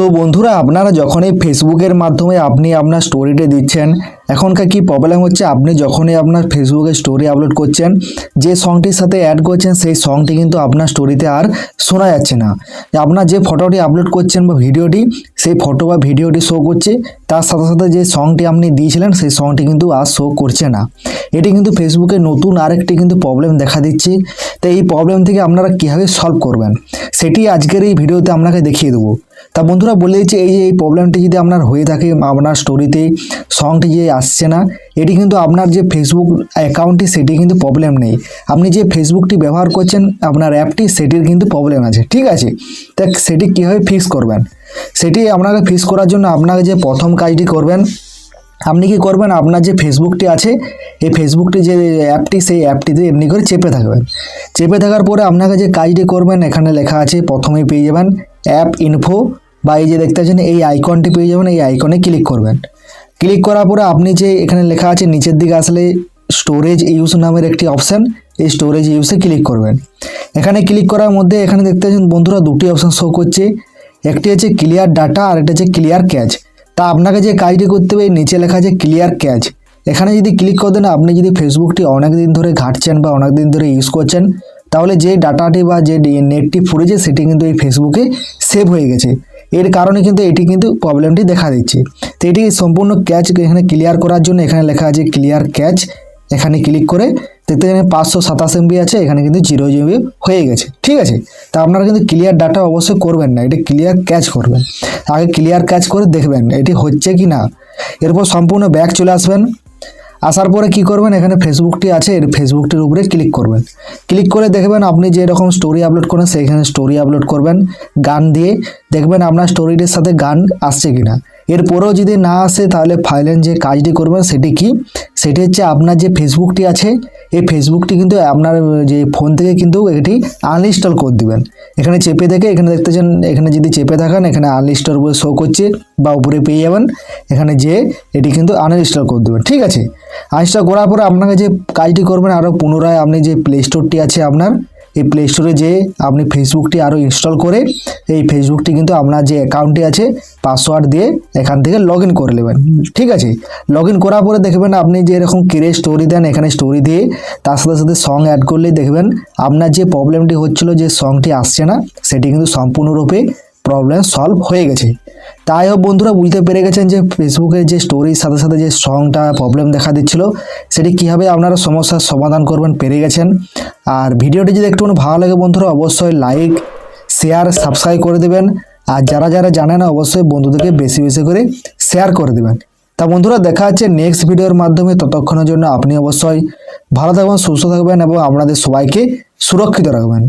তো বন্ধুরা, আপনারা যখনই ফেসবুকের মাধ্যমে আপনি আপনার স্টোরিটা দিচ্ছেন, এখনকার কি প্রবলেম হচ্ছে? আপনি যখনই আপনার ফেসবুকে স্টোরি আপলোড করছেন, যে সংটির সাথে অ্যাড করছেন, সেই সংটি কিন্তু আপনার স্টোরিতে আর শোনা যাচ্ছে না। আপনার যে ফটোটি আপলোড করছেন বা ভিডিওটি সেই ফটো বা ভিডিওটি শো করছে, তার সাথে সাথে যে সংটি আপনি দিয়েছিলেন, সেই সংটি কিন্তু আর শো করছে না। এটি কিন্তু ফেসবুকে নতুন আরেকটি কিন্তু প্রবলেম দেখা দিচ্ছে। তো এই প্রবলেম থেকে আপনারা কীভাবে সলভ করবেন? সেটি আজকের এই ভিডিওতে আপনাকে দেখিয়ে দেবো। তা বন্ধুরা বলে দিচ্ছি, এই যে এই প্রবলেমটি যদি আপনার হয়ে থাকে, আপনার স্টোরিতে সংটি যে আসছে না, এটি কিন্তু আপনার যে ফেসবুক অ্যাকাউন্টটি সেটি কিন্তু প্রবলেম নেই। আপনি যে ফেসবুকটি ব্যবহার করছেন, আপনার অ্যাপটি সেটির কিন্তু প্রবলেম আছে, ঠিক আছে? তা সেটি কীভাবে ফিক্স করবেন? সেটি আপনাকে ফিক্স করার জন্য আপনাকে যে প্রথম কাজটি করবেন, আপনি কি করবেন, আপনার যে ফেসবুকটি আছে, এই ফেসবুকটি যে অ্যাপটি সেই অ্যাপটিতে এমনি করে চেপে থাকবেন। চেপে থাকার পরে আপনাকে যে কাজটি করবেন, এখানে লেখা আছে, প্রথমেই পেয়ে যাবেন অ্যাপ ইনফো বা এই যে দেখতে পাচ্ছেন, এই আইকনটি পেয়ে যাবেন, এই আইকনে ক্লিক করবেন। ক্লিক করার পরে আপনি যে এখানে লেখা আছে, নিচের দিকে আসলে স্টোরেজ ইউজ নামের একটি অপশান এই স্টোরেজ ইউসে ক্লিক করবেন। এখানে ক্লিক করার মধ্যে এখানে দেখতে পাচ্ছেন, বন্ধুরা দুটি অপশান শো করছে। একটি হচ্ছে ক্লিয়ার ডাটা আর একটা হচ্ছে ক্লিয়ার ক্যাচ তা আপনাকে যে কাজটি করতে হবে নিচে লেখা আছে ক্লিয়ার ক্যাচ এখানে যদি ক্লিক করে দেন, আপনি যদি ফেসবুকটি অনেক দিন ধরে ঘাঁটছেন বা অনেক দিন ধরে ইউজ করছেন, তাহলে যে ডাটাটি বা যে নেটটি ফুরেছে সেটি কিন্তু এই ফেসবুকে সেভ হয়ে গেছে। এর কারণে কিন্তু এটি কিন্তু প্রবলেমটি দেখা দিচ্ছে। তো এটি সম্পূর্ণ ক্যাচ এখানে ক্লিয়ার করার জন্য এখানে লেখা আছে ক্লিয়ার ক্যাচ এখানে ক্লিক করে দেখতে এখানে পাঁচশো সাতাশ এমবি আছে, এখানে কিন্তু জিরো জিবি হয়ে গেছে। ঠিক আছে? তা আপনারা কিন্তু ক্লিয়ার ডাটা অবশ্যই করবেন না, এটি ক্লিয়ার ক্যাচ করবেন। আগে ক্লিয়ার ক্যাচ করে দেখবেন, এটি হচ্ছে কি না এরপর সম্পূর্ণ ব্যাক চলে আসবেন। আসার পরে কি করবেন? এখানে ফেসবুকটি আছে, এর ফেসবুকটির উপরে ক্লিক করবেন। ক্লিক করে দেখবেন আপনি যে রকম স্টোরি আপলোড করেন, সেইখানে স্টোরি আপলোড করবেন, গান দিয়ে। দেখবেন আপনার স্টোরিটির সাথে গান আসছে কিনা। এরপরেও যদি না আসে, তাহলে ফাইলেন যে কাজটি করবেন সেটি কি? সেটি হচ্ছে আপনার যে ফেসবুকটি আছে, এই ফেসবুকটি কিন্তু আপনার যে ফোন থেকে কিন্তু এটি আনইনস্টল করে দিবেন। এখানে চেপে দেখে, এখানে দেখতেছেন এখানে যদি চেপে থাকেন এখানে আনইনস্টল বলে শো করছে বা উপরে পেয়ে যাবেন, এখানে যে এটি কিন্তু আনইনস্টল করে দেবেন, ঠিক আছে? আনইনস্টল করার পরে আপনাকে যে কাজটি করবেন আরও পুনরায় আপনি যে প্লে স্টোরটি আছে আপনার এই প্লে স্টোরে যে আপনি ফেসবুকটি আরও ইনস্টল করে এই ফেসবুকটি কিন্তু আপনার যে অ্যাকাউন্টটি আছে পাসওয়ার্ড দিয়ে এখান থেকে লগ করে নেবেন। ঠিক আছে? লগ করার পরে দেখবেন আপনি যে এরকম কিরে স্টোরি দেন, এখানে স্টোরি দিয়ে তার সাথে সাথে সং অ্যাড করলেই দেখবেন আপনার যে প্রবলেমটি হচ্ছিল যে সংটি আসছে না, সেটি কিন্তু সম্পূর্ণরূপে প্রবলেম সলভ হয়ে গেছে। তাই হোক বন্ধুরা বুঝতে পেরে গেছেন যে ফেসবুকের যে স্টোরির সাথে সাথে যে সংটা প্রবলেম দেখা দিচ্ছিল, সেটি কীভাবে আপনারা সমস্যার সমাধান করবেন পেরে গেছেন। আর ভিডিওটি যদি একটু ভালো লাগে বন্ধুরা, অবশ্যই লাইক শেয়ার সাবস্ক্রাইব করে দেবেন। আর যারা যারা জানে না, অবশ্যই বন্ধুদেরকে বেশি বেশি করে শেয়ার করে দেবেন। তা বন্ধুরা, দেখা হচ্ছে নেক্সট ভিডিওর মাধ্যমে। ততক্ষণের জন্য আপনি অবশ্যই ভালো থাকবেন, সুস্থ থাকবেন এবং আপনাদের সবাইকে সুরক্ষিত রাখবেন।